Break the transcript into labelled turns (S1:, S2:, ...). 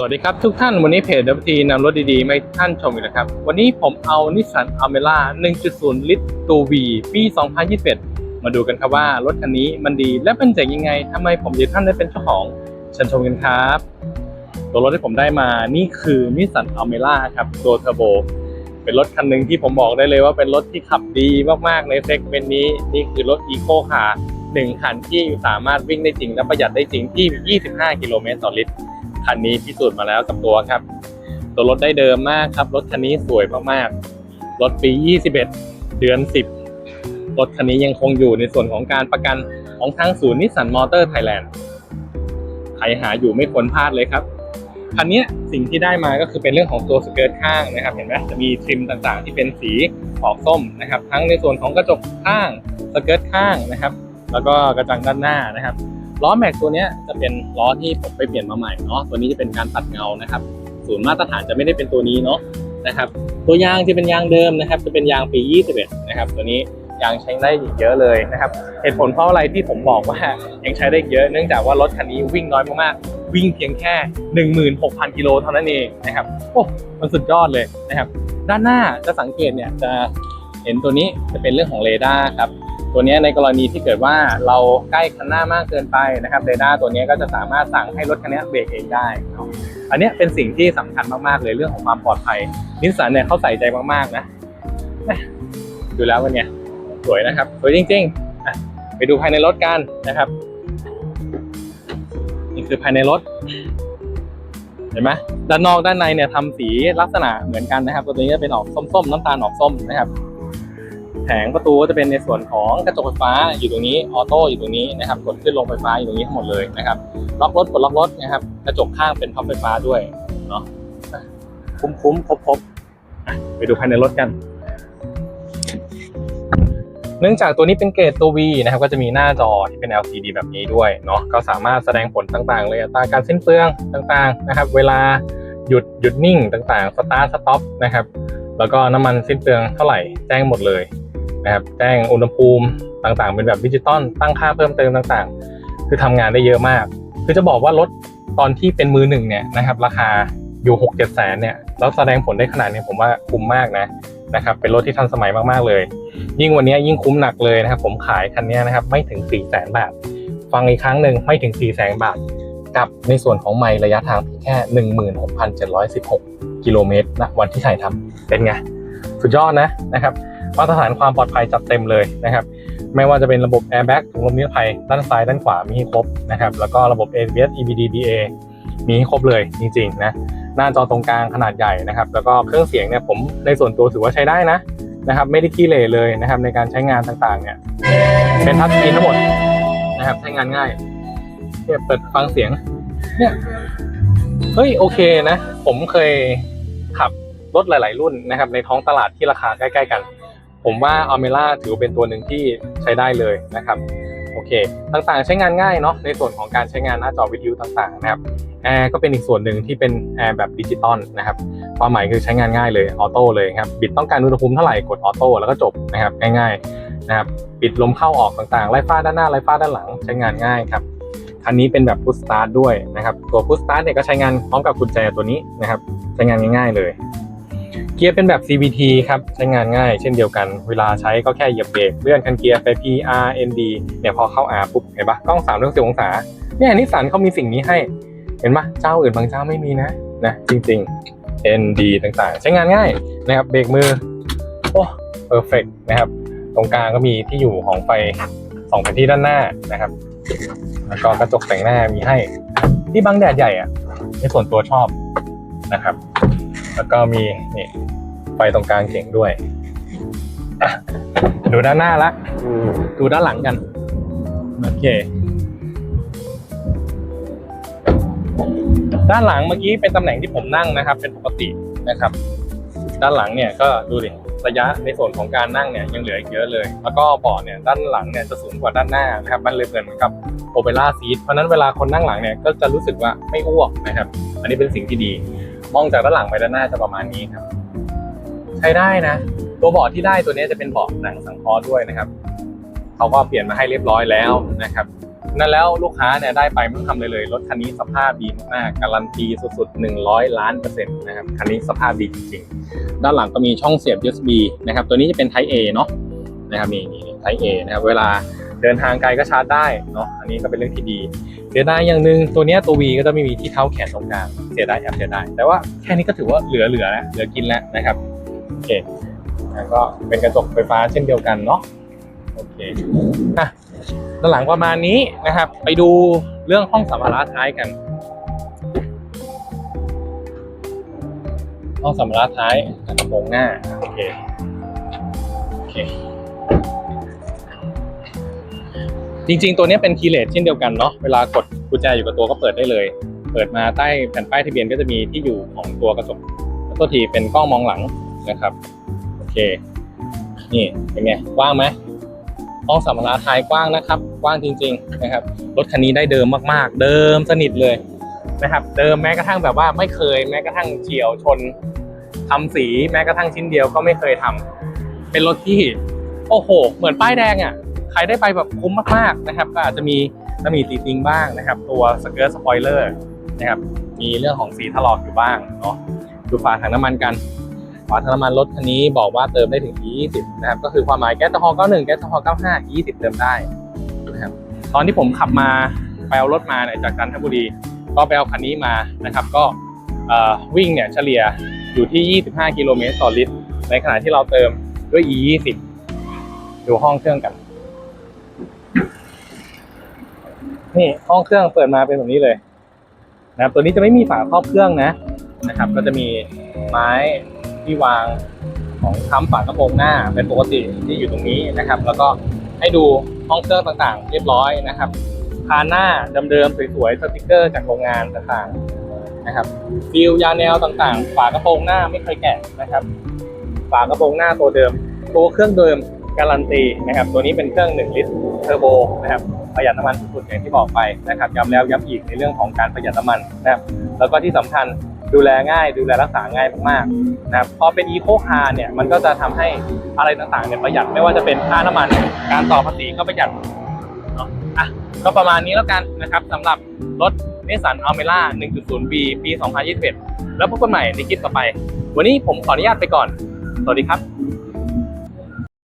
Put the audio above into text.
S1: สวัสดีครับทุกท่านวันนี้เพจดับทีนำรถดีๆมาให้ท่านชมอีกแล้วครับ วันนี้ผมเอานิสสันอ m เมล่า1.0 ลิตรตัว V ปี 2021 มาดูกันครับว่ารถคันนี้มันดีและมันเจ๋งยังไงทำไมผมอยากให้ท่านได้เป็นเจ้าของเชิญชมกันครับ ตัวรถที่ผมได้มานี่คือนิสสันอ m เมล่าครับตัวเทอร์โบ เป็นรถคันหนึ่งที่ผมบอกได้เลยว่าเป็นรถที่ขับดีมากๆในเซกเมนต์นี้นี่คือรถอีโคคาร์หนึ่งคันที่สามารถวิ่งได้จริงและประหยัดได้จริงที่ 25 กิโลเมตรต่อลิตร คันนี้พิสูจน์มาแล้วกับตัวครับ ตัวรถได้เดิมมากครับ รถคันนี้สวยมากๆ รถปี 21 เดือน 10 รถคันนี้ยังคงอยู่ในส่วนของการประกันของทางศูนย์นิสสันมอเตอร์ไทยแลนด์ใครหาอยู่ไม่ควรพลาดเลยครับ คันนี้สิ่งที่ได้มาก็คือเป็นเรื่องของตัวสเกิร์ตข้างนะครับ เห็นไหมจะมีทริมต่างๆ ที่เป็นสีออกส้มนะครับ ทั้งในส่วนของกระจกข้างสเกิร์ตข้างนะครับ แล้วก็กระจังด้านหน้านะครับ ล้อแม็กตัวนี้จะเป็นล้อที่ผมไปเปลี่ยนมาใหม่เนาะตัวนี้จะเป็นการตัดเงานะครับศูนย์มาตรฐานจะไม่ได้เป็นตัวนี้เนาะนะครับตัวยางจะเป็นยางเดิมนะครับ จะเป็นยางปี 21 นะครับ ตัวนี้ยางใช้ได้อีกเยอะเลยนะครับเหตุผลเพราะอะไรที่ผมบอกว่ายังใช้ได้เยอะเนื่องจากว่ารถคันนี้วิ่งน้อยมากๆวิ่งเพียงแค่ 16,000 กิโลเท่านั้นเองนะครับโอ้มันสุดยอดเลยนะครับ ด้านหน้าจะสังเกตเนี่ยจะเห็นตัวนี้จะเป็นเรื่องของเรดาร์ครับ ตัวนี้ในกรณีที่เกิดว่าเราใกล้คันหน้ามากเกินไปนะครับเรดาร์ตัวนี้ก็จะสามารถสั่งให้รถคันนี้เบรกเองได้อันนี้เป็นสิ่งที่สำคัญมากๆเลยเรื่องของความปลอดภัยนิสสันเนี่ยเขาใส่ใจมากๆนะดูแล้ววันเนี้ยสวยนะครับสวยจริงๆไปดูภายในรถกันนะครับนี่คือภายในรถเห็นไหมด้านนอกด้านในเนี่ยทำสีลักษณะเหมือนกันนะครับ ตัวนี้จะเป็นออกส้มๆน้ำตาลออกส้มนะครับ แผงประตูก็จะเป็นในส่วนของกระจกไฟฟ้าอยู่ตรงนี้ออโต้อยู่ตรงนี้นะครับกดขึ้นลงไฟฟ้าอยู่ตรงนี้ทั้งหมดเลยนะครับล็อกรถกดล็อกรถนะครับกระจกข้างเป็นพับไฟฟ้าด้วยเนาะคุ้มคุ้มครบครบไปดูภายในรถกันเนื่องจากตัวนี้เป็นเกรดตัว V นะครับก็จะมีหน้าจอที่เป็น LCD แบบนี้ด้วยเนาะก็สามารถแสดงผลต่างๆ เลยอัตราการสิ้นเปลืองต่างๆนะครับ เวลาหยุดหยุดนิ่งต่างๆสตาร์ทสต็อปนะครับแล้วก็น้ำมันสิ้นเปลืองเท่าไหร่แจ้งหมดเลย นะครับแจ้งอุณหภูมิต่างๆ เป็นแบบดิจิตอลตั้งค่าเพิ่มเติมต่างๆ คือทำงานได้เยอะมาก คือจะบอกว่ารถตอนที่เป็นมือหนึ่งเนี่ยนะครับราคาอยู่หกเจ็ดแสนเนี่ยแล้วแสดงผลได้ขนาดนี้ผมว่าคุ้มมากนะนะครับเป็นรถที่ทันสมัยมากๆเลย ยิ่งวันนี้ยิ่งคุ้มหนักเลยนะครับผมขายคันนี้นะครับไม่ถึง4ี่แสนบาท ฟังอีกครั้งหนึ่งไม่ถึง4ี่แสนบาท กับในส่วนของไมล์ระยะทางเพียงแค่ 16,716 กิโลเมตรณวันที่ถ่ายทำเป็นไง สุดยอดนะนะครับ มาตรฐานความปลอดภัยจัดเต็มเลยนะครับ ไม่ว่าจะเป็นระบบ airbag ถุงลมนิรภัยด้านซ้ายด้านขวามีให้ครบนะครับ แล้วก็ระบบ ABS EBD BA มีให้ครบเลยจริงๆนะหน้าจอตรงกลางขนาดใหญ่นะครับ แล้วก็เครื่องเสียงเนี่ยผมในส่วนตัวถือว่าใช้ได้นะนะครับ ไม่ได้ขี้เหร่เลยนะครับในการใช้งานต่างๆเนี่ยเป็นทัชสกรีนทั้งหมดนะครับใช้งานง่ายเนี่ยเปิดฟังเสียงเนี่ยเฮ้ยโอเคนะ ผมเคยขับรถหลาย ๆ รุ่นนะครับในท้องตลาดที่ราคาใกล้ ๆ กัน ผมว่าอ m เมล่าถือเป็นตัวหนึ่งที่ใช้ได้เลยนะครับโอเค ต่างๆใช้งานง่ายเนาะในส่วนของการใช้งานหน้าจอวิทยุต่างๆนะครับแอร์ก็เป็นอีกส่วนหนึ่งที่เป็นแอร์แบบดิจิตอลนะครับความหมายคือใช้งานง่ายเลยออโต้เลยครับบิดต้องการอุณหภูมิเท่าไหร่กดออโต้แล้วก็จบนะครับง่ายๆนะครับปิดลมเข้าออกต่างๆไล่ฟ้าด้านหน้าไล่ฟ้าด้านหลังใช้งานง่ายครับคันนี้เป็นแบบพุ s สตาร์ทด้วยนะครับตัวพุ s สตาร์ทเนี่ยก็ใช้งานพร้อมกับกุญแจตัวนี้นะครับใช้งานง่าย ๆเลย เกียร์เป็นแบบ CVT ครับใช้งานง่ายเช่นเดียวกัน เวลาใช้ก็แค่เหยียบเบรกเลื่อนคันเกียร์ไป P R N D เนี่ยพอเข้า R ปุ๊บเห็นปะกล้อง3ามเรื่องสิบองศาเนี่ยนิสสันเขามีสิ่งนี้ให้ เห็นปะเจ้าอื่นบางเจ้าไม่มีนะนะจริง ๆ N D ต่างๆ ใช้งานง่ายนะครับเบรกมือโอ้เพอร์เฟกนะครับตรงกลางก็มีที่อยู่ของไฟสองแผ่นที่ด้านหน้านะครับ แล้วก็กระจกแต่งหน้ามีให้ ที่บังแดดใหญ่อะในส่วนตัวชอบนะครับ แล้วก็มีนี่ไฟตรงกลางเก่งด้วยอะดูด้านหน้าละดูด้านหลังกัน โอเค ด้านหลังเมื่อกี้เป็นตำแหน่งที่ผมนั่งนะครับ เป็นปกตินะครับ ด้านหลังเนี่ยก็ดูดิระยะในส่วนของการนั่งเนี่ยยังเหลืออีกเยอะเลย แล้วก็เบาะเนี่ยด้านหลังเนี่ยจะสูงกว่าด้านหน้านะครับ มันเลยเหมือนกับโอเปร่าซีทเพราะฉะนั้นเวลาคนนั่งหลังเนี่ยก็จะรู้สึกว่าไม่อ้วกนะครับ อันนี้เป็นสิ่งที่ดี มองจากด้านหลังไปด้านหน้าจะประมาณนี้ครับ ใช้ได้นะ ตัวเบาะที่ได้ตัวนี้จะเป็นเบาะหนังสังเคราะห์ด้วยนะครับเขาก็เปลี่ยนมาให้เรียบร้อยแล้วนะครับนั้นแล้วลูกค้าเนี่ยได้ไปไม่ต้องทำอะไรเลยรถคันนี้สภาพดีมากๆการันตีสุดๆ 100 ล้านเปอร์เซ็นต์นะครับคันนี้สภาพดีจริงๆ ด้านหลังก็มีช่องเสียบ USB นะครับตัวนี้จะเป็น Type A เนาะนะครับมีนี่ Type A นะครับเวลา เดินทางไกลก็ชาร์จได้เนาะอันนี้ก็เป็นเรื่องที่ดีเสียดายอย่างหนึ่งตัวเนี้ยตัว V ก็จะไม่มีที่เท้าแขนตรงกลางเสียดายแอบเสียดายแต่ว่าแค่นี้ก็ถือว่าเหลือเหลือแล้วเหลือกินแล้วนะครับโอเคแล้วก็เป็นกระจกไฟฟ้าเช่นเดียวกันเนาะโอเคอะด้านหลังประมาณนี้นะครับ ไปดูเรื่องห้องสัมภาระท้ายกันห้องสัมภาระท้ายกระโปรงหน้าโอเคโอเค จริง ๆ ตัวนี้เป็นคีย์เลสเช่นเดียวกันเนาะเวลากดกุญแจอยู่กับตัวก็เปิดได้เลย เปิดมาใต้แผ่นป้ายทะเบียนก็จะมีที่อยู่ของตัวกระจกแล้วตัวทีเป็นกล้องมองหลังนะครับโอเค นี่เป็นไงกว้างไหมห้องสัมภาระท้ายกว้างนะครับ กว้างจริง ๆ นะครับรถคันนี้ได้เดิมมากๆ เดิมสนิทเลยนะครับ เดิมแม้กระทั่งแบบว่าไม่เคย แม้กระทั่งเฉียวชนทำสีแม้กระทั่งชิ้นเดียวก็ไม่เคยทำเป็นรถที่ โอ้โห เหมือนป้ายแดงอะ ใครได้ไปแบบคุ้มมากๆนะครับ ก็อาจจะมีตำหนิตีติงบ้างนะครับ ตัวสเกิร์ตสปอยเลอร์นะครับมีเรื่องของสีถลอกอยู่บ้างเนาะดูฝาถังน้ำมันกันฝาถังน้ำมันรถคันนี้บอกว่าเติมได้ถึง 20 นะครับ ก็คือความหมายแก๊สโซฮอล์91 แก๊สโซฮอล์95 20 เติมได้นะครับตอนที่ผมขับมาไปเอารถมาเนี่ยจากจันทบุรีก็ไปเอาคันนี้มานะครับ ก็วิ่งเนี่ยเฉลี่ยอยู่ที่ 25 กิโลเมตรต่อลิตร ในขณะที่เราเติมด้วย E 20 ดูห้องเครื่องกัน นี่ห้องเครื่องเปิดมาเป็นแบบนี้เลยนะครับตัวนี้จะไม่มีฝาครอบเครื่องนะนะครับ ก็จะมีไม้ที่วางของค้ำฝากระโปรงหน้าเป็นปกติที่อยู่ตรงนี้นะครับ แล้วก็ให้ดูห้องเครื่องต่างๆ เรียบร้อยนะครับคานหน้าเดิมๆสวยๆสติกเกอร์จากโรงงานต่างๆนะครับฟิลยาแนวต่างๆ ฝากระโปรงหน้าไม่เคยแกะนะครับ ฝากระโปรงหน้าตัวเดิม ตัวเครื่องเดิม การันตีนะครับ ตัวนี้เป็นเครื่อง 1 ลิตรเทอร์โบนะครับประหยัดน้ำมันสุดๆอย่างที่บอกไปนะครับย้ำแล้วย้ำอีกในเรื่องของการประหยัดน้ำมันนะครับแล้วก็ที่สำคัญดูแลง่าย ดูแลรักษาง่ายมากๆนะครับพอเป็นอีโคคาร์เนี่ยมันก็จะทำให้อะไรต่างๆเนี่ยประหยัดไม่ว่าจะเป็นค่าน้ำมัน การต่อภาษีก็ประหยัดเนาะอะก็ประมาณนี้แล้วกันนะครับสำหรับรถนิสสันอัลเมล่า 1.0B ปี 2021 แล้วพบกันใหม่ในคลิปต่อไป วันนี้ผมขออนุญาตไปก่อน สวัสดีครับ